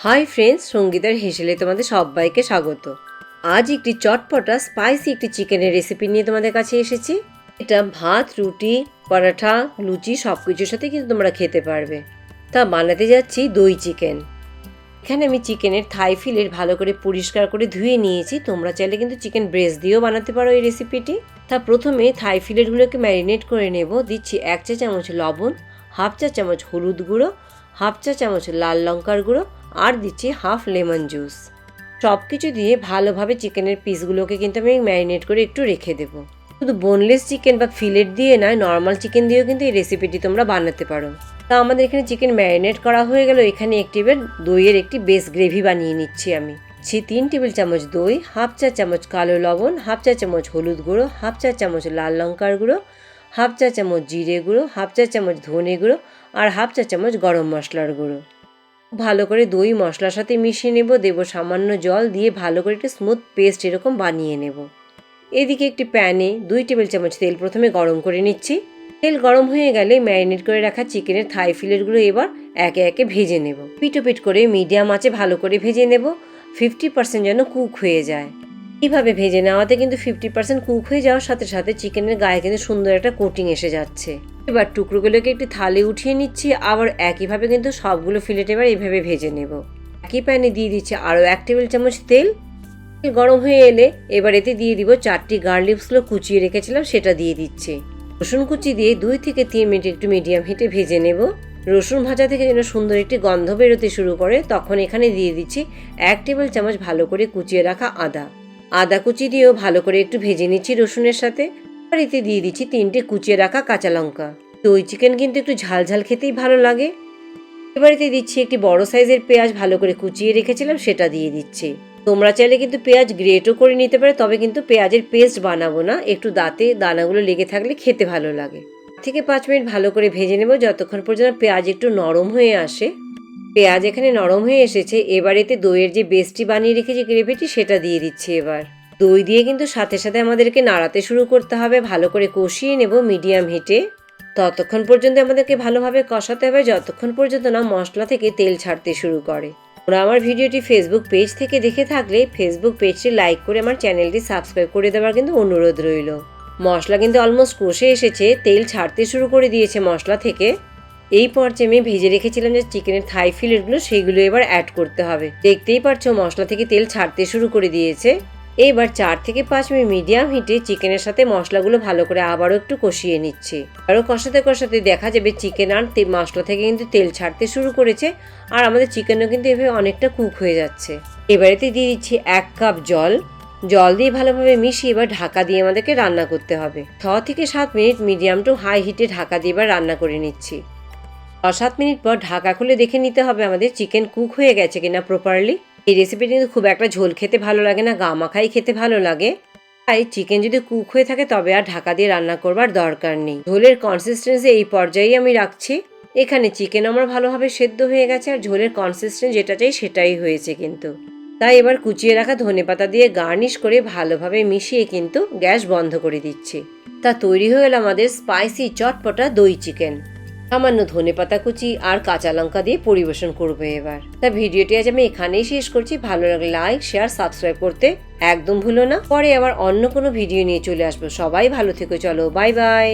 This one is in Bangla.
হাই ফ্রেন্ডস সঙ্গীতার হেসেলে তোমাদের সবাইকে স্বাগত। আজ একটি চটপটা স্পাইসি একটি চিকেনের রেসিপি নিয়ে তোমাদের কাছে এসেছি। এটা ভাত, রুটি পরাঠা লুচি সব কিছুর সাথে কিন্তু তোমরা খেতে পারবে। তা বানাতে যাচ্ছি দই চিকেন এখানে আমি চিকেনের থাই ফিলের ভালো করে পরিষ্কার করে ধুয়ে নিয়েছি। তোমরা চাইলে কিন্তু চিকেন ব্রেস্ট দিয়েও বানাতে পারো এই রেসিপিটি তা প্রথমে থাই ফিলেটগুলোকে ম্যারিনেট করে নেব। দিচ্ছি এক চা চামচ লবণ হাফ চা চামচ হলুদ গুঁড়ো হাফ চা চামচ লাল লঙ্কার গুঁড়ো আর দিচ্ছি হাফ লেমন জুস। সব কিছু দিয়ে ভালোভাবে চিকেনের পিসগুলোকে কিন্তু আমি ম্যারিনেট করে একটু রেখে দেবো। শুধু বোনলেস চিকেন বা ফিলেট দিয়ে নয় নর্মাল চিকেন দিয়েও কিন্তু এই রেসিপিটি তোমরা বানাতে পারো। তা আমাদের এখানে চিকেন ম্যারিনেট করা হয়ে গেল। এখানে একটি এবার দইয়ের একটি বেস গ্রেভি বানিয়ে নিচ্ছি আমি। ছি তিন টেবিল চামচ দই হাফ চা চামচ কালো লবণ হাফ চা চামচ হলুদ গুঁড়ো হাফ চা চামচ লাল লঙ্কার গুঁড়ো হাফ চা চামচ জিরে গুঁড়ো হাফ চা চামচ ধনে গুঁড়ো আর হাফ চা চামচ গরম মশলার গুঁড়ো। ভালো করে দই, মশলার সাথে মিশিয়ে নেব, দেব সামান্য জল দিয়ে ভালো করে একটু স্মুথ পেস্ট এরকম বানিয়ে নেব। এদিকে একটি প্যানে দুই টেবিল চামচ তেল প্রথমে গরম করে নিচ্ছি। তেল গরম হয়ে গেলে ম্যারিনেট করে রাখা চিকেনের থাই ফিলেটগুলো এবার একে একে ভেজে নেব। পিটো পিট করে মিডিয়াম আঁচে ভালো করে ভেজে নেব ফিফটি পার্সেন্ট যেন কুক হয়ে যায়। এইভাবে ভেজে নেওয়াতে কিন্তু ফিফটি পার্সেন্ট কুক হয়ে যাওয়ার সাথে সাথে চিকেনের গায়ে কিন্তু সুন্দর একটা কোটিং এসে যাচ্ছে। এবার টুকরোগুলোকে একটি থালে উঠিয়ে নিচ্ছি, আবার একইভাবে কিন্তু সবগুলো ফিলেট এবার এইভাবে ভেজে নেব। একই প্যানে দিয়ে দিচ্ছি আরও এক টেবিল চামচ তেল। গরম হয়ে এলে এবার এতে দিয়ে দিব চারটি গার্লিপসগুলো কুচিয়ে রেখেছিলাম, সেটা দিয়ে দিচ্ছি। রসুন কুচি দিয়ে দুই থেকে তিন মিনিট একটু মিডিয়াম হিটে ভেজে নেব। রসুন ভাজা থেকে যেন সুন্দর একটি গন্ধ বেরোতে শুরু করে, তখন এখানে দিয়ে দিচ্ছি এক টেবিল চামচ ভালো করে কুচিয়ে রাখা আদা। আদা কুচি দিয়েও ভালো করে একটু ভেজে নিচ্ছি রসুনের সাথে। আর এতে দিয়ে দিচ্ছি তিনটে কুচিয়ে রাখা কাঁচা লঙ্কা। দই চিকেন কিন্তু একটু ঝাল ঝাল খেতেই ভালো লাগে। এবার এতে দিচ্ছি একটি বড় সাইজের পেঁয়াজ ভালো করে কুচিয়ে রেখেছিলাম, সেটা দিয়ে দিচ্ছি। তোমরা চাইলে কিন্তু পেঁয়াজ গ্রেটও করে নিতে পারে, তবে কিন্তু পেঁয়াজের পেস্ট বানাবো না। একটু দাঁতে দানাগুলো লেগে থাকলে খেতে ভালো লাগে। থেকে পাঁচ মিনিট ভালো করে ভেজে নেব, যতক্ষণ পর্যন্ত পেঁয়াজ একটু নরম হয়ে আসে। পেঁয়াজ এখানে নরম হয়ে এসেছে এবার এতে দইয়ের যে বেস্টটি বানিয়ে রেখেছি গ্রেভিটি সেটা দিয়ে দিচ্ছি এবার। দই দিয়ে কিন্তু সাথে সাথে আমাদেরকে নাড়াতে শুরু করতে হবে, ভালো করে কষিয়ে নেব মিডিয়াম হিটে। ততক্ষণ পর্যন্ত আমাদেরকে ভালোভাবে কষাতে হবে, যতক্ষণ পর্যন্ত না মশলা থেকে তেল ছাড়তে শুরু করে। ওরা আমার ভিডিওটি ফেসবুক পেজ থেকে দেখে থাকলে ফেসবুক পেজটি লাইক করে আমার চ্যানেলটি সাবস্ক্রাইব করে দেওয়ার কিন্তু অনুরোধ রইল। মশলা কিন্তু অলমোস্ট কষে এসেছে, তেল ছাড়তে শুরু করে দিয়েছে মশলা থেকে। এই পর্যায়ে আমি ভেজে রেখেছিলাম যে চিকেনের থাই ফিলেটগুলো সেইগুলো এবার অ্যাড করতে হবে। দেখতেই পারছ মশলা থেকে তেল ছাড়তে শুরু করে দিয়েছে। এইবার চার থেকে পাঁচ মিনিট মিডিয়াম হিটে চিকেনের সাথে মশলাগুলো ভালো করে আবারও একটু কষিয়ে নিচ্ছি। আরও কষাতে কষাতে দেখা যাবে চিকেন আর মশলা থেকে কিন্তু তেল ছাড়তে শুরু করেছে আর আমাদের চিকেনও কিন্তু এভাবে অনেকটা কুক হয়ে যাচ্ছে। এবারেতে দিয়ে দিচ্ছি এক কাপ জল। জল দিয়ে ভালোভাবে মিশিয়ে এবার ঢাকা দিয়ে আমাদেরকে রান্না করতে হবে। ছ থেকে সাত মিনিট মিডিয়াম টু হাই হিটে ঢাকা দিয়ে এবার রান্না করে নিচ্ছি। ছ সাত মিনিট পর ঢাকা খুলে দেখে নিতে হবে আমাদের চিকেন কুক হয়ে গেছে কিনা প্রপারলি এই রেসিপিটি কিন্তু খুব একটা ঝোল খেতে ভালো লাগে না গা মাখাই খেতে ভালো লাগে। তাই চিকেন যদি কুক হয়ে থাকে, তবে আর ঢাকা দিয়ে রান্না করবার দরকার নেই। ঝোলের কনসিস্টেন্সি এই পর্যায়েই আমি রাখছি। এখানে চিকেন আমার ভালোভাবে সেদ্ধ হয়ে গেছে, আর ঝোলের কনসিস্টেন্স যেটা চাই সেটাই হয়েছে কিন্তু। তাই এবার কুচিয়ে রাখা ধনেপাতা দিয়ে গার্নিশ করে ভালোভাবে মিশিয়ে কিন্তু গ্যাস বন্ধ করে দিচ্ছি। তা তৈরি হয়ে গেল আমাদের স্পাইসি চটপটা দই চিকেন সামান্য ধনে পাতা কুচি আর কাঁচা লঙ্কা দিয়ে পরিবেশন করব এবার। তা ভিডিওটি আজ আমি এখানেই শেষ করছি। ভালো লাগলে লাইক শেয়ার সাবস্ক্রাইব করতে একদম ভুলো না। পরে আবার অন্য কোনো ভিডিও নিয়ে চলে আসব। সবাই ভালো থেকো। চলো বাই বাই